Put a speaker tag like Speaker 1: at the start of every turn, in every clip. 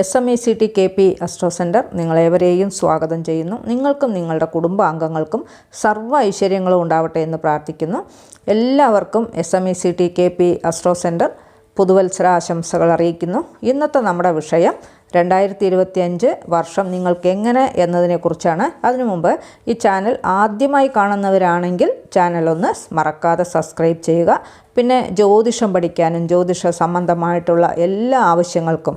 Speaker 1: S M E C T K P astro centre നിങ്ങളേവരെയും സ്വാഗതം ചെയ്യുന്നു. നിങ്ങൾക്കും നിങ്ങളുടെ കുടുംബാംഗങ്ങൾക്കും സർവ ഐശ്വര്യങ്ങളും ഉണ്ടാവട്ടെ എന്ന് പ്രാർത്ഥിക്കുന്നു. എല്ലാവർക്കും S M E C T K P astro centre പുതുവത്സര ആശംസകൾ അറിയിക്കുന്നു. ഇന്നത്തെ നമ്മുടെ വിഷയം രണ്ടായിരത്തി ഇരുപത്തിയഞ്ച് വർഷം നിങ്ങൾക്ക് എങ്ങനെ എന്നതിനെക്കുറിച്ചാണ് അതിനു മുമ്പ് ഈ ചാനൽ ആദ്യമായി കാണുന്നവരാണെങ്കിൽ ചാനൽ ഒന്ന് മറക്കാതെ സബ്സ്ക്രൈബ് ചെയ്യുക. പിന്നെ ജ്യോതിഷം പഠിക്കാനും ജ്യോതിഷ സംബന്ധമായിട്ടുള്ള എല്ലാ ആവശ്യങ്ങൾക്കും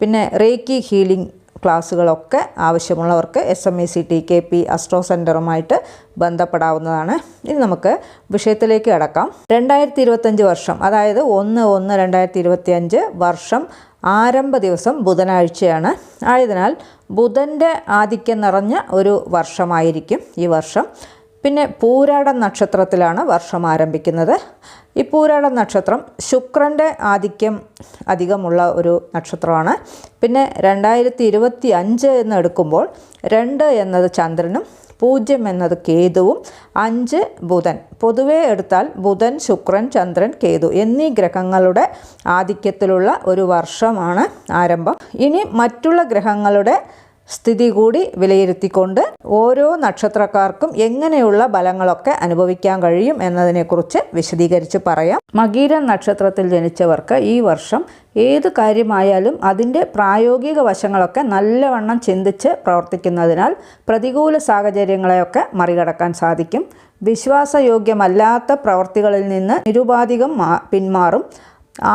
Speaker 1: പിന്നെ റേക്കി ഹീലിംഗ് ക്ലാസ്സുകളൊക്കെ ആവശ്യമുള്ളവർക്ക് S M E C T K P astro സെന്ററുമായിട്ട് ബന്ധപ്പെടാവുന്നതാണ്. ഇനി നമുക്ക് വിഷയത്തിലേക്ക് കടക്കാം. രണ്ടായിരത്തി ഇരുപത്തഞ്ച് വർഷം അതായത് ഒന്ന് ഒന്ന് രണ്ടായിരത്തി ഇരുപത്തി അഞ്ച് വർഷം ആരംഭ ദിവസം ബുധനാഴ്ചയാണ്. ആയതിനാൽ ബുധന്റെ ആധിക്യം നിറഞ്ഞ ഒരു വർഷമായിരിക്കും ഈ വർഷം. പിന്നെ പൂരാട നക്ഷത്രത്തിലാണ് വർഷം ആരംഭിക്കുന്നത്. ഈ പൂരാട നക്ഷത്രം ശുക്രന്റെ ആധിക്യം അധികമുള്ള ഒരു നക്ഷത്രമാണ്. പിന്നെ രണ്ടായിരത്തി ഇരുപത്തി അഞ്ച് എന്ന് എടുക്കുമ്പോൾ രണ്ട് എന്നത് ചന്ദ്രനും പൂജ്യം എന്നത് കേതുവും അഞ്ച് ബുധൻ. പൊതുവെ എടുത്താൽ ബുധൻ ശുക്രൻ ചന്ദ്രൻ കേതു എന്നീ ഗ്രഹങ്ങളുടെ ആധിക്യത്തിലുള്ള ഒരു വർഷമാണ് ആരംഭം. ഇനി മറ്റുള്ള ഗ്രഹങ്ങളുടെ സ്ഥിതി കൂടി വിലയിരുത്തിക്കൊണ്ട് ഓരോ നക്ഷത്രക്കാർക്കും എങ്ങനെയുള്ള ഫലങ്ങളൊക്കെ അനുഭവിക്കാൻ കഴിയും എന്നതിനെക്കുറിച്ച് വിശദീകരിച്ച് പറയാം. മകീര നക്ഷത്രത്തിൽ ജനിച്ചവർക്ക് ഈ വർഷം ഏത് കാര്യമായാലും അതിന്റെ പ്രായോഗിക വശങ്ങളൊക്കെ നല്ലവണ്ണം ചിന്തിച്ച് പ്രവർത്തിക്കുന്നതിനാൽ പ്രതികൂല സാഹചര്യങ്ങളെയൊക്കെ മറികടക്കാൻ സാധിക്കും. വിശ്വാസയോഗ്യമല്ലാത്ത പ്രവർത്തികളിൽ നിന്ന് നിരുപാധികം പിന്മാറും.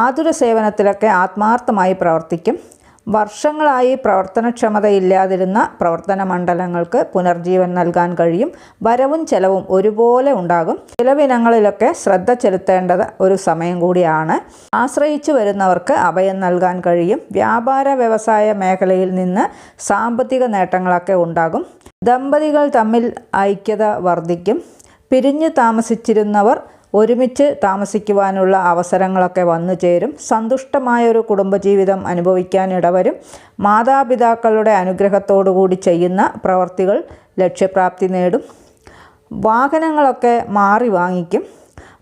Speaker 1: ആതുര സേവനത്തിലൊക്കെ ആത്മാർത്ഥമായി പ്രവർത്തിക്കും. വർഷങ്ങളായി പ്രവർത്തനക്ഷമതയില്ലാതിരുന്ന പ്രവർത്തന മണ്ഡലങ്ങൾക്ക് പുനർജീവൻ നൽകാൻ കഴിയും. വരവും ചെലവും ഒരുപോലെ ഉണ്ടാകും. ചിലവിനങ്ങളിലൊക്കെ ശ്രദ്ധ ചെലുത്തേണ്ടത് ഒരു സമയം കൂടിയാണ്. ആശ്രയിച്ചു വരുന്നവർക്ക് അഭയം നൽകാൻ കഴിയും. വ്യാപാര വ്യവസായ മേഖലയിൽ നിന്ന് സാമ്പത്തിക നേട്ടങ്ങളൊക്കെ ഉണ്ടാകും. ദമ്പതികൾ തമ്മിൽ ഐക്യത വർദ്ധിക്കും. പിരിഞ്ഞു താമസിച്ചിരുന്നവർ ഒരുമിച്ച് താമസിക്കുവാനുള്ള അവസരങ്ങളൊക്കെ വന്നു ചേരും. സന്തുഷ്ടമായൊരു കുടുംബജീവിതം അനുഭവിക്കാൻ ഇടവരും. മാതാപിതാക്കളുടെ അനുഗ്രഹത്തോടുകൂടി ചെയ്യുന്ന പ്രവർത്തികൾ ലക്ഷ്യപ്രാപ്തി നേടും. വാഹനങ്ങളൊക്കെ മാറി വാങ്ങിക്കും.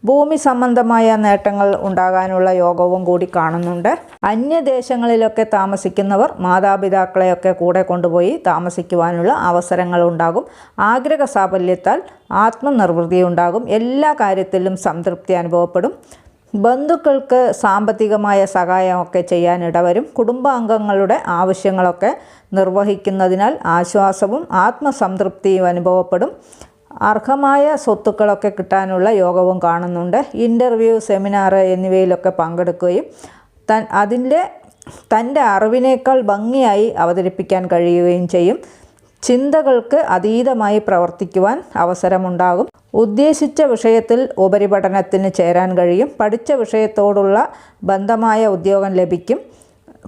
Speaker 1: ഭൂമി സംബന്ധമായ നേട്ടങ്ങൾ ഉണ്ടാകാനുള്ള യോഗവും കൂടി കാണുന്നുണ്ട്. അന്യദേശങ്ങളിലൊക്കെ താമസിക്കുന്നവർ മാതാപിതാക്കളെയൊക്കെ കൂടെ കൊണ്ടുപോയി താമസിക്കുവാനുള്ള അവസരങ്ങൾ ഉണ്ടാകും. ആഗ്രഹ സാഫല്യത്താൽ ആത്മനിർവൃത്തി ഉണ്ടാകും. എല്ലാ കാര്യത്തിലും സംതൃപ്തി അനുഭവപ്പെടും. ബന്ധുക്കൾക്ക് സാമ്പത്തികമായ സഹായമൊക്കെ ചെയ്യാൻ ഇടവരും. കുടുംബാംഗങ്ങളുടെ ആവശ്യങ്ങളൊക്കെ നിർവഹിക്കുന്നതിനാൽ ആശ്വാസവും ആത്മസംതൃപ്തിയും അനുഭവപ്പെടും. അർഹമായ സ്വത്തുക്കളൊക്കെ കിട്ടാനുള്ള യോഗവും കാണുന്നുണ്ട്. ഇന്റർവ്യൂ സെമിനാർ എന്നിവയിലൊക്കെ പങ്കെടുക്കുകയും തൻ അതിന്റെ തന്റെ അറിവിനേക്കാൾ ഭംഗിയായി അവതരിപ്പിക്കാൻ കഴിയുകയും ചെയ്യും. ചിന്തകൾക്ക് അതീതമായി പ്രവർത്തിക്കുവാൻ അവസരമുണ്ടാകും. ഉദ്ദേശിച്ച വിഷയത്തിൽ ഉപരിപഠനത്തിന് ചേരാൻ കഴിയും. പഠിച്ച വിഷയത്തോടുള്ള ബന്ധമായ ഉദ്യോഗം ലഭിക്കും.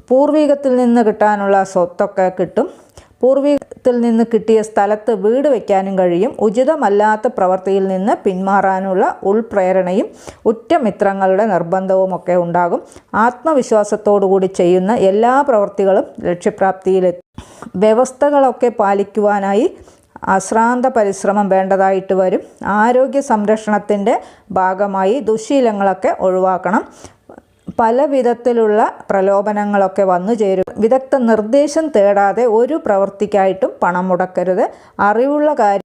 Speaker 1: പൂർവീകത്തിൽ നിന്ന് കിട്ടാനുള്ള സ്വത്തൊക്കെ കിട്ടും. പൂർവികത്തിൽ നിന്ന് കിട്ടിയ സ്ഥലത്ത് വീട് വയ്ക്കാനും കഴിയും. ഉചിതമല്ലാത്ത പ്രവൃത്തിയിൽ നിന്ന് പിന്മാറാനുള്ള ഉൾപ്രേരണയും ഉറ്റമിത്രങ്ങളുടെ നിർബന്ധവും ഒക്കെ ഉണ്ടാകും. ആത്മവിശ്വാസത്തോടുകൂടി ചെയ്യുന്ന എല്ലാ പ്രവൃത്തികളും ലക്ഷ്യപ്രാപ്തിയിലെത്തും. വ്യവസ്ഥകളൊക്കെ പാലിക്കുവാനായി അശ്രാന്ത പരിശ്രമം വേണ്ടതായിട്ട് വരും. ആരോഗ്യ സംരക്ഷണത്തിന്റെ ഭാഗമായി ദുശീലങ്ങളൊക്കെ ഒഴിവാക്കണം. പല വിധത്തിലുള്ള പ്രലോഭനങ്ങളൊക്കെ വന്നു ചേരും. വിദഗ്ധ നിർദ്ദേശം തേടാതെ ഒരു പ്രവൃത്തിക്കായിട്ടും പണം മുടക്കരുത്. അറിവുള്ള കാര്യം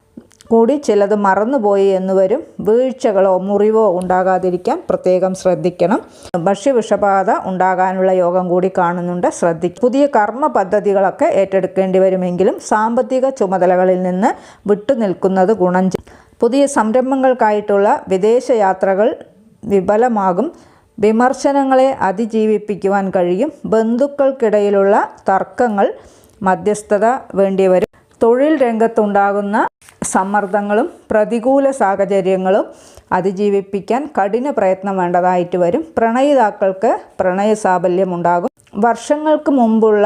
Speaker 1: കൂടി ചിലത് മറന്നുപോയി എന്നുവരും വീഴ്ചകളോ മുറിവോ ഉണ്ടാകാതിരിക്കാൻ പ്രത്യേകം ശ്രദ്ധിക്കണം. ഭക്ഷ്യവിഷബാധ ഉണ്ടാകാനുള്ള യോഗം കൂടി കാണുന്നുണ്ട്. ശ്രദ്ധിക്കും പുതിയ കർമ്മ പദ്ധതികളൊക്കെ ഏറ്റെടുക്കേണ്ടി വരുമെങ്കിലും സാമ്പത്തിക ചുമതലകളിൽ നിന്ന് വിട്ടുനിൽക്കുന്നത് ഗുണം പുതിയ സംരംഭങ്ങൾക്കായിട്ടുള്ള വിദേശ യാത്രകൾ വിഫലമാകും വിമർശനങ്ങളെ അതിജീവിപ്പിക്കുവാൻ കഴിയും. ബന്ധുക്കൾക്കിടയിലുള്ള തർക്കങ്ങൾ മധ്യസ്ഥത വേണ്ടിവരും. തൊഴിൽ രംഗത്തുണ്ടാകുന്ന സമ്മർദ്ദങ്ങളും പ്രതികൂല സാഹചര്യങ്ങളും അതിജീവിപ്പിക്കാൻ കഠിന പ്രയത്നം വേണ്ടതായിട്ട് വരും. പ്രണയിതാക്കൾക്ക് പ്രണയ സാഫല്യമുണ്ടാകും വർഷങ്ങൾക്ക് മുമ്പുള്ള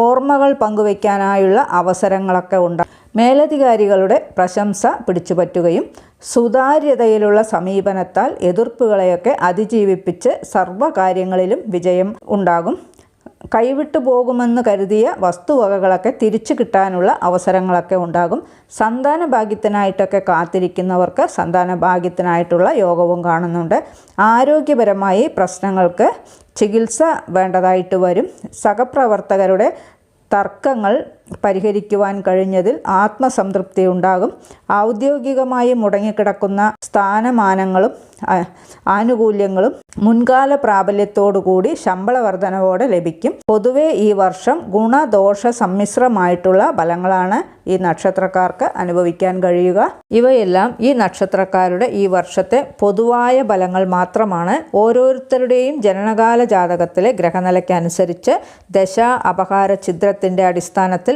Speaker 1: ഓർമ്മകൾ പങ്കുവയ്ക്കാനായുള്ള അവസരങ്ങളൊക്കെ ഉണ്ടാകും. മേലധികാരികളുടെ പ്രശംസ പിടിച്ചുപറ്റുകയും സുതാര്യതയിലുള്ള സമീപനത്താൽ എതിർപ്പുകളെയൊക്കെ അതിജീവിപ്പിച്ച് സർവകാര്യങ്ങളിലും വിജയം ഉണ്ടാകും. കൈവിട്ടു പോകുമെന്ന് കരുതിയ വസ്തുവകകളൊക്കെ തിരിച്ചു കിട്ടാനുള്ള അവസരങ്ങളൊക്കെ ഉണ്ടാകും. സന്താന ഭാഗ്യത്തിനായിട്ടൊക്കെ കാത്തിരിക്കുന്നവർക്ക് സന്താന ഭാഗ്യത്തിനായിട്ടുള്ള യോഗവും കാണുന്നുണ്ട്. ആരോഗ്യപരമായി പ്രശ്നങ്ങൾക്ക് ചികിത്സ വേണ്ടതായിട്ട് വരും. സഹപ്രവർത്തകരുടെ തർക്കങ്ങൾ പരിഹരിക്കുവാൻ കഴിഞ്ഞതിൽ ആത്മസംതൃപ്തി ഉണ്ടാകും ഔദ്യോഗികമായി മുടങ്ങിക്കിടക്കുന്ന സ്ഥാനമാനങ്ങളും ആനുകൂല്യങ്ങളും മുൻകാല പ്രാബല്യത്തോടുകൂടി ശമ്പള വർധനവോടെ ലഭിക്കും. പൊതുവെ ഈ വർഷം ഗുണദോഷ സമ്മിശ്രമായിട്ടുള്ള ഫലങ്ങളാണ് ഈ നക്ഷത്രക്കാർക്ക് അനുഭവിക്കാൻ കഴിയുക. ഇവയെല്ലാം ഈ നക്ഷത്രക്കാരുടെ ഈ വർഷത്തെ പൊതുവായ ഫലങ്ങൾ മാത്രമാണ്. ഓരോരുത്തരുടെയും ജനനകാല ജാതകത്തിലെ ഗ്രഹനിലയ്ക്കനുസരിച്ച് ദശ അപഹാര ചിത്രത്തിന്റെ അടിസ്ഥാനത്തിൽ